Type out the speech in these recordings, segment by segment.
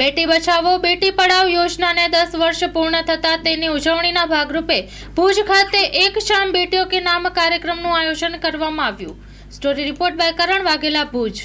બેટી બચાવો, બેટી પઢાઓ યોજનાને દસ વર્ષ પૂર્ણ થતા તેની ઉજવણીના ભાગરૂપે ભુજ ખાતે એક શામ બેટીઓ કે નામ કાર્યક્રમનું આયોજન કરવામાં આવ્યું. Story report by Karan Vaghela, Bhuj.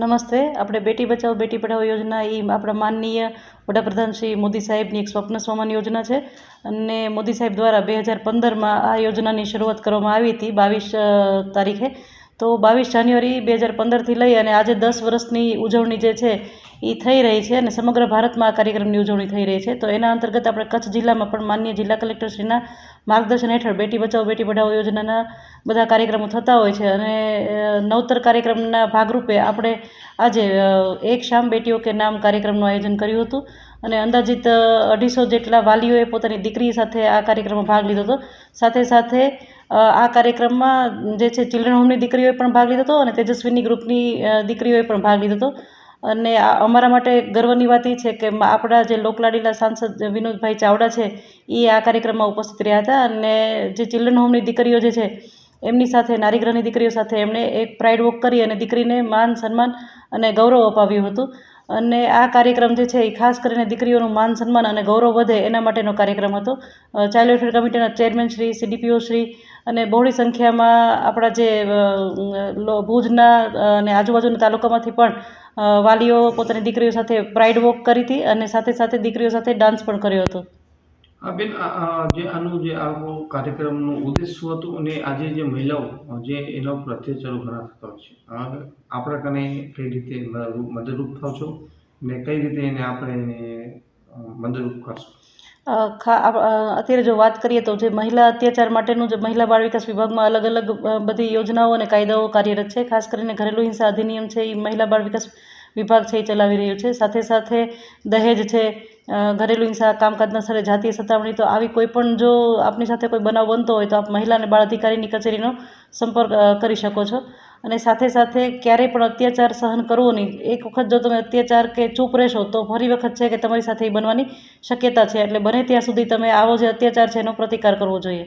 નમસ્તે. આપણે બેટી બચાવો, બેટી પઢાઓ યોજના એ આપણા માનનીય વડાપ્રધાન શ્રી મોદી સાહેબની એક સ્વપ્ન સમાન યોજના છે. અને મોદી સાહેબ દ્વારા બે હજાર પંદરમાં આ યોજનાની શરૂઆત કરવામાં આવી હતી, બાવીસ તારીખે. તો બાવીસ જાન્યુઆરી બે હજાર પંદરથી લઈ અને આજે દસ વર્ષની ઉજવણી જે છે એ થઈ રહી છે અને સમગ્ર ભારતમાં આ કાર્યક્રમની ઉજવણી થઈ રહી છે. તો એના અંતર્ગત આપણે કચ્છ જિલ્લામાં પણ માન્ય જિલ્લા કલેક્ટરશ્રીના માર્ગદર્શન હેઠળ બેટી બચાવો, બેટી પઢાઓ યોજનાના બધા કાર્યક્રમો થતા હોય છે અને નવતર કાર્યક્રમના ભાગરૂપે આપણે આજે એક શામ બેટીઓ કે નામ કાર્યક્રમનું આયોજન કર્યું હતું અને અંદાજિત અઢીસો જેટલા વાલીઓએ પોતાની દીકરી સાથે આ કાર્યક્રમમાં ભાગ લીધો હતો. સાથે સાથે આ કાર્યક્રમમાં જે છે ચિલ્ડ્રન હોમની દીકરીઓએ પણ ભાગ લીધો હતો અને તેજસ્વીની ગ્રુપની દીકરીઓએ પણ ભાગ લીધો હતો. અને અમારા માટે ગર્વની વાત એ છે કે આપણા જે લોકલાડીલા સાંસદ વિનોદભાઈ ચાવડા છે એ આ કાર્યક્રમમાં ઉપસ્થિત રહ્યા હતા અને જે ચિલ્ડ્રન હોમની દીકરીઓ જે છે એમની સાથે નારીગ્રહની દીકરીઓ સાથે એમણે એક પ્રાઇડ વોક કરી અને દીકરીને માન, સન્માન અને ગૌરવ અપાવ્યું હતું. અને આ કાર્યક્રમ જે છે એ ખાસ કરીને દીકરીઓનું માન, સન્માન અને ગૌરવ વધે એના માટેનો કાર્યક્રમ હતો. ચાઇલ્ડ વેલફેર કમિટીના ચેરમેન શ્રી સીડીપીઓ શ્રી અને બહોળી સંખ્યામાં આપણા જે ભુજના અને આજુબાજુના તાલુકામાંથી પણ વાલીઓ પોતાની દીકરીઓ સાથે પ્રાઇડ વોક કરી હતી અને સાથે સાથે દીકરીઓ સાથે ડાન્સ પણ કર્યો હતો. બેન જે આનું જે આવો કાર્યક્રમનું ઉદ્દેશ શું હતું અને આજે જે મહિલાઓ, જે એનો ઉપર અત્યાચારો ઘણા થતા છે? આપણા કને કઈ રીતે મદદરૂપ છો? ને કઈ રીતે એને આપણે મદદરૂપ કરશો? અત્યારે જો વાત કરીએ તો જે મહિલા અત્યાચાર માટેનું જે મહિલા બાળ વિકાસ વિભાગમાં અલગ અલગ બધી યોજનાઓ અને કાયદાઓ કાર્યરત છે. ખાસ કરીને ઘરેલું હિંસા અધિનિયમ છે એ મહિલા બાળ વિકાસ વિભાગ છે એ ચલાવી રહ્યું છે. સાથે સાથે દહેજ છે ઘરેલું હિંસા, કામકાજના સ્થળે જાતીય સતામણી, તો આવી કોઈ પણ જો આપની સાથે કોઈ બનાવ બનતો હોય તો આપ મહિલા અને બાળ અધિકારીની કચેરીનો સંપર્ક કરી શકો છો. અને સાથે સાથે ક્યારેય પણ અત્યાચાર સહન કરવો નહીં. એક વખત જો તમે અત્યાચાર કે ચૂપ રહેશો, તો ફરી વખત છે કે તમારી સાથે એ બનવાની શક્યતા છે. એટલે બને ત્યાં સુધી તમે આવો જે અત્યાચાર છે એનો પ્રતિકાર કરવો જોઈએ.